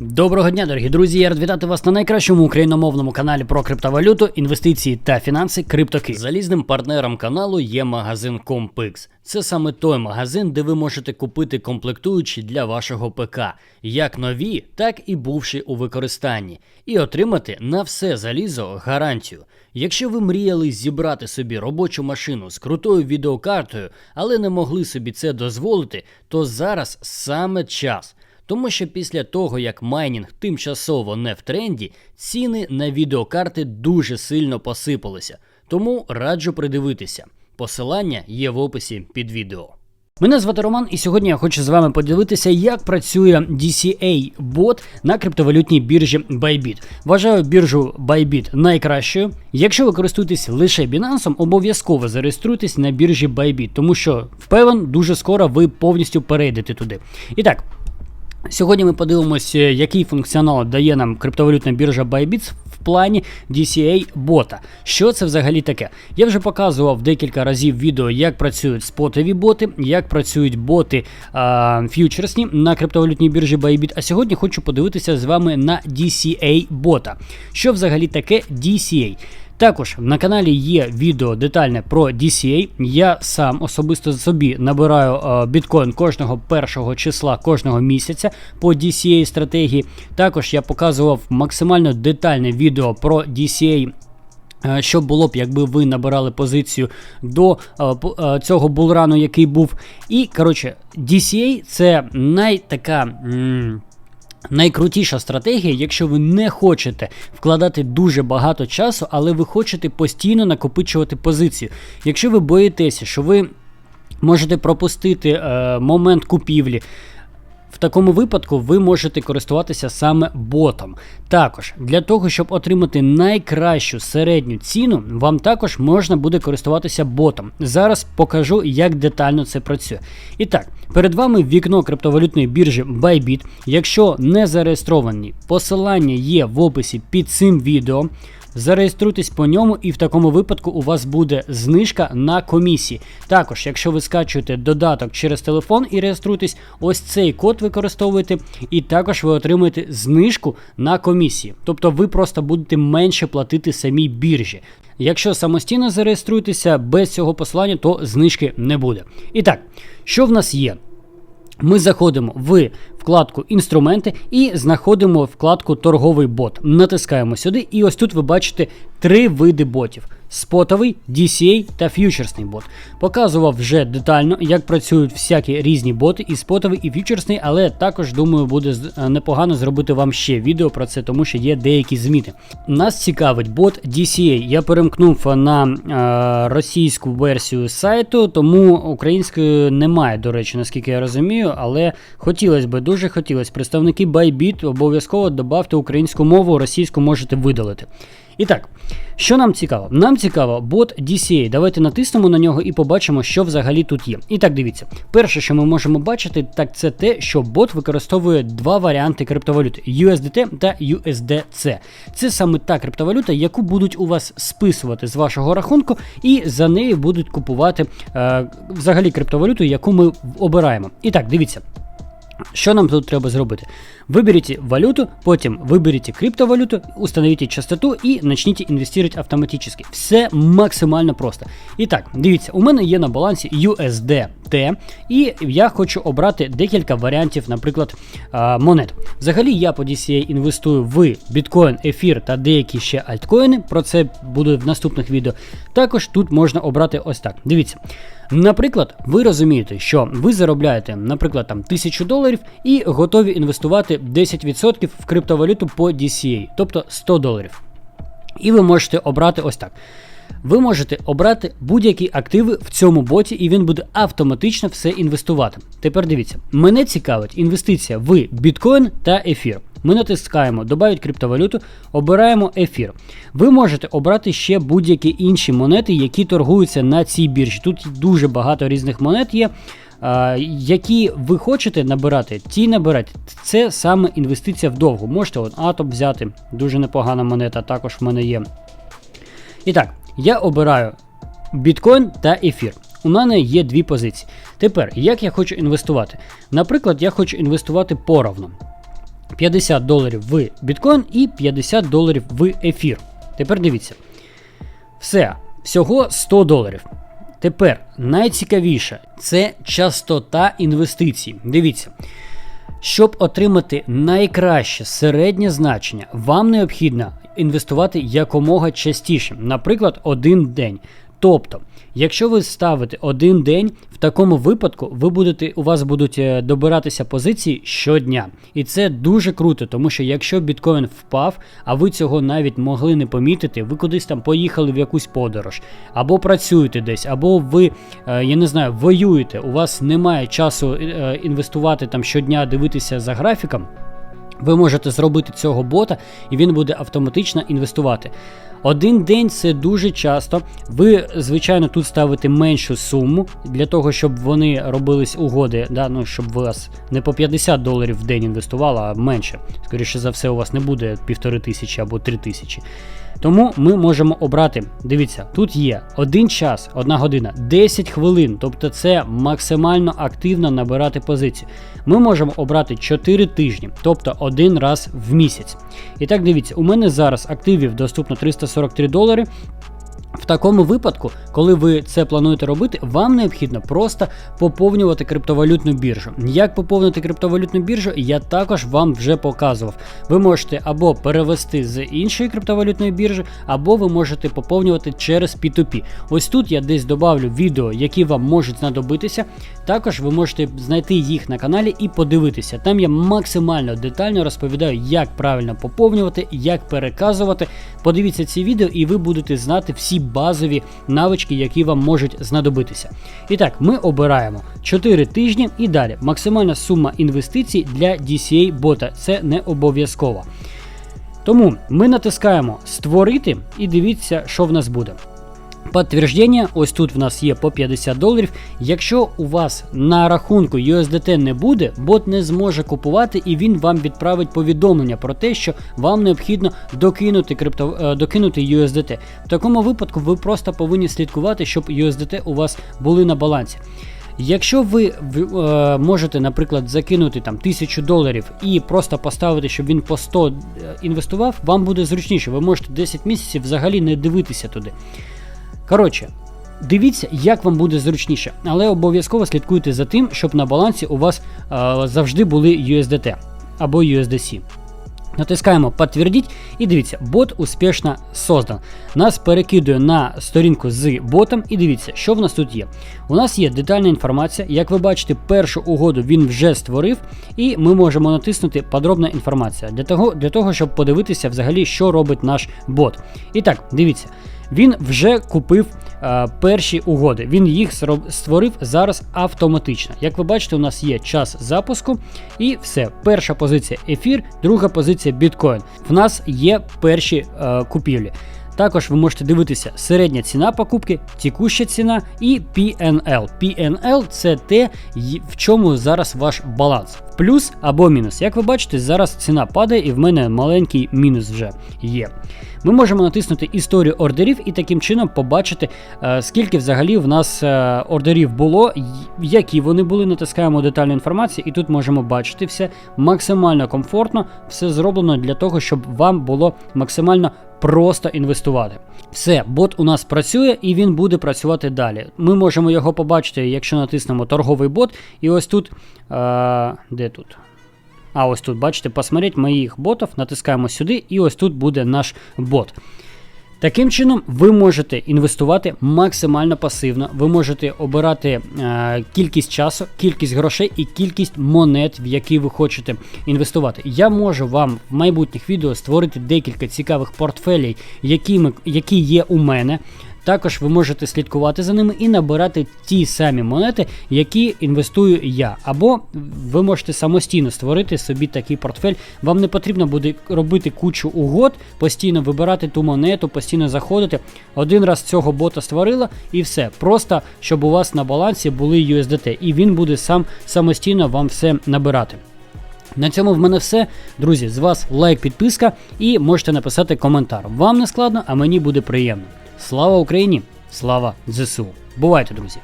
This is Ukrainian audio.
Доброго дня, дорогі друзі! Я рад вітати вас на найкращому україномовному каналі про криптовалюту, інвестиції та фінанси Криптоки. Залізним партнером каналу є магазин Compix. Це саме той магазин, де ви можете купити комплектуючі для вашого ПК, як нові, так і бувші у використанні, і отримати на все залізо гарантію. Якщо ви мріяли зібрати собі робочу машину з крутою відеокартою, але не могли собі це дозволити, то зараз саме час. Тому що після того, як майнінг тимчасово не в тренді, ціни на відеокарти дуже сильно посипалися. Тому раджу придивитися. Посилання є в описі під відео. Мене звати Роман, і сьогодні я хочу з вами поділитися, як працює DCA бот на криптовалютній біржі Bybit. Вважаю біржу Bybit найкращою. Якщо ви користуєтесь лише Binance, обов'язково зареєструйтесь на біржі Bybit, тому що впевнен, дуже скоро ви повністю перейдете туди. І так. Сьогодні ми подивимося, який функціонал дає нам криптовалютна біржа Bybit в плані DCA бота. Що це взагалі таке? Я вже показував декілька разів відео, як працюють спотові боти, як працюють боти а, фьючерсні на криптовалютній біржі Bybit. А сьогодні хочу подивитися з вами на DCA бота. Що взагалі таке DCA? Також на каналі є відео детальне про DCA. Я сам особисто собі набираю е, біткоін кожного першого числа кожного місяця по DCA стратегії. Також я показував максимально детальне відео про DCA. Е, що було б, якби ви набирали позицію до е, цього булрану, який був. І коротше, DCA це найтака. М Найкрутіша стратегія, якщо ви не хочете вкладати дуже багато часу, але ви хочете постійно накопичувати позицію. Якщо ви боїтеся, що ви можете пропустити е, момент купівлі, в такому випадку ви можете користуватися саме ботом. Також для того, щоб отримати найкращу середню ціну, вам також можна буде користуватися ботом. Зараз покажу, як детально це працює. І так, перед вами вікно криптовалютної біржі Bybit. Якщо не зареєстровані, посилання є в описі під цим відео. Зареєструйтесь по ньому, і в такому випадку у вас буде знижка на комісії. Також, якщо ви скачуєте додаток через телефон і реєструєтесь, ось цей код використовуєте, і також ви отримуєте знижку на комісії. Тобто ви просто будете менше платити самій біржі. Якщо самостійно зареєструєтеся без цього посилання, то знижки не буде. І так, що в нас є? Ми заходимо в вкладку інструменти і знаходимо вкладку торговий бот. Натискаємо сюди, і ось тут ви бачите три види ботів: спотовий, DCA та фьючерсний бот. Показував вже детально, як працюють всякі різні боти, і спотовий, і фьючерсний, але також думаю, буде е, непогано зробити вам ще відео про це, тому що є деякі зміни. Нас цікавить бот DCA. Я перемкнув на е, російську версію сайту, тому української немає, до речі, наскільки я розумію, але хотілося б дуже хотілося. Представники Bybit обов'язково додавте українську мову, російську можете видалити. І так, що нам цікаво? Нам цікаво бот DCA. Давайте натиснемо на нього і побачимо, що взагалі тут є. І так, дивіться, перше, що ми можемо бачити, так це те, що бот використовує два варіанти криптовалют USDT та USDC. Це саме та криптовалюта, яку будуть у вас списувати з вашого рахунку, і за нею будуть купувати е, взагалі криптовалюту, яку ми обираємо. І так, дивіться. Що нам тут треба зробити? Виберіть валюту, потім виберіть криптовалюту, установіть частоту і почніть інвестувати автоматично. Все максимально просто. І так, дивіться, у мене є на балансі USDT, і я хочу обрати декілька варіантів, наприклад, монет. Взагалі, я по DCA інвестую в біткоін, ефір та деякі ще альткоїни. Про це буде в наступних відео. Також тут можна обрати ось так. Дивіться. Наприклад, ви розумієте, що ви заробляєте, наприклад, там тисячу доларів і готові інвестувати 10% в криптовалюту по DCA, тобто 100 доларів. І ви можете обрати ось так. Ви можете обрати будь-які активи в цьому боті, і він буде автоматично все інвестувати. Тепер дивіться, мене цікавить інвестиція в біткоін та ефір. Ми натискаємо Добавить криптовалюту, обираємо ефір. Ви можете обрати ще будь-які інші монети, які торгуються на цій біржі. Тут дуже багато різних монет є. Які ви хочете набирати, ті набирайте. Це саме інвестиція вдовго. Можете от Атом взяти, дуже непогана монета, також в мене є. І так, я обираю біткоін та ефір. У мене є дві позиції. Тепер, як я хочу інвестувати? Наприклад, я хочу інвестувати поровну. 50 доларів в біткоін і 50 доларів в ефір. Тепер дивіться. Все, всього 100 доларів. Тепер найцікавіше це частота інвестицій. Дивіться. Щоб отримати найкраще середнє значення, вам необхідно інвестувати якомога частіше, наприклад, один день. Тобто, якщо ви ставите один день, в такому випадку ви будете, у вас будуть е, добиратися позиції щодня. І це дуже круто, тому що якщо біткоін впав, а ви цього навіть могли не помітити, ви кудись там поїхали в якусь подорож, або працюєте десь, або ви, е, я не знаю, воюєте, у вас немає часу е, інвестувати там щодня, дивитися за графіком. Ви можете зробити цього бота, і він буде автоматично інвестувати. Один день це дуже часто. Ви, звичайно, тут ставите меншу суму для того, щоб вони робились угоди, да, ну, щоб вас не по 50 доларів в день інвестувало, а менше. Скоріше за все, у вас не буде півтори тисячі або три тисячі. Тому ми можемо обрати. Дивіться, тут є один час, одна година, 10 хвилин, тобто це максимально активно набирати позицію. Ми можемо обрати 4 тижні, тобто один раз в місяць. І так дивіться, у мене зараз активів доступно 343 долари. В такому випадку, коли ви це плануєте робити, вам необхідно просто поповнювати криптовалютну біржу. Як поповнити криптовалютну біржу, я також вам вже показував. Ви можете або перевести з іншої криптовалютної біржі, або ви можете поповнювати через P2P. Ось тут я десь добавлю відео, які вам можуть знадобитися. Також ви можете знайти їх на каналі і подивитися. Там я максимально детально розповідаю, як правильно поповнювати, як переказувати. Подивіться ці відео, і ви будете знати всі базові навички, які вам можуть знадобитися. І так, ми обираємо 4 тижні і далі. Максимальна сума інвестицій для DCA бота це не обов'язково. Тому ми натискаємо Створити і дивіться, що в нас буде. Підтвердження, ось тут в нас є по 50 доларів. Якщо у вас на рахунку USDT не буде, бот не зможе купувати і він вам відправить повідомлення про те, що вам необхідно докинути крипто, е, докинути USDT. В такому випадку ви просто повинні слідкувати, щоб USDT у вас були на балансі. Якщо ви е, можете, наприклад, закинути там тисячу доларів і просто поставити, щоб він по 100 е, інвестував, вам буде зручніше. Ви можете 10 місяців взагалі не дивитися туди. Коротше, дивіться, як вам буде зручніше, але обов'язково слідкуйте за тим, щоб на балансі у вас е, завжди були USDT або USDC. Натискаємо «Подтвердіть» і дивіться, бот успішно создан. Нас перекидує на сторінку з ботом, і дивіться, що в нас тут є. У нас є детальна інформація. Як ви бачите, першу угоду він вже створив, і ми можемо натиснути Подробна інформація для того, для того щоб подивитися, взагалі, що робить наш бот. І так, дивіться. Він вже купив е, перші угоди. Він їх створив зараз автоматично. Як ви бачите, у нас є час запуску, і все. Перша позиція ефір, друга позиція біткоін. В нас є перші е, купівлі. Також ви можете дивитися середня ціна покупки, текуща ціна і PNL. PNL це те, в чому зараз ваш баланс. Плюс або мінус. Як ви бачите, зараз ціна падає і в мене маленький мінус вже є. Ми можемо натиснути історію ордерів і таким чином побачити, е, скільки взагалі в нас е, ордерів було, які вони були. Натискаємо детальну інформацію, і тут можемо бачити все максимально комфортно, все зроблено для того, щоб вам було максимально просто інвестувати. Все, бот у нас працює і він буде працювати далі. Ми можемо його побачити, якщо натиснемо торговий бот, і ось тут. Е, Де тут? А ось тут, бачите, посмотреть моїх ботів, натискаємо сюди, і ось тут буде наш бот. Таким чином, ви можете інвестувати максимально пасивно, ви можете обирати е, кількість часу, кількість грошей і кількість монет, в які ви хочете інвестувати. Я можу вам в майбутніх відео створити декілька цікавих портфелей, які, ми, які є у мене. Також ви можете слідкувати за ними і набирати ті самі монети, які інвестую я. Або ви можете самостійно створити собі такий портфель. Вам не потрібно буде робити кучу угод, постійно вибирати ту монету, постійно заходити. Один раз цього бота створила і все. Просто щоб у вас на балансі були USDT, і він буде сам самостійно вам все набирати. На цьому в мене все. Друзі, з вас лайк, підписка і можете написати коментар. Вам не складно, а мені буде приємно. Слава Україні! Слава ЗСУ! Бувайте, друзі!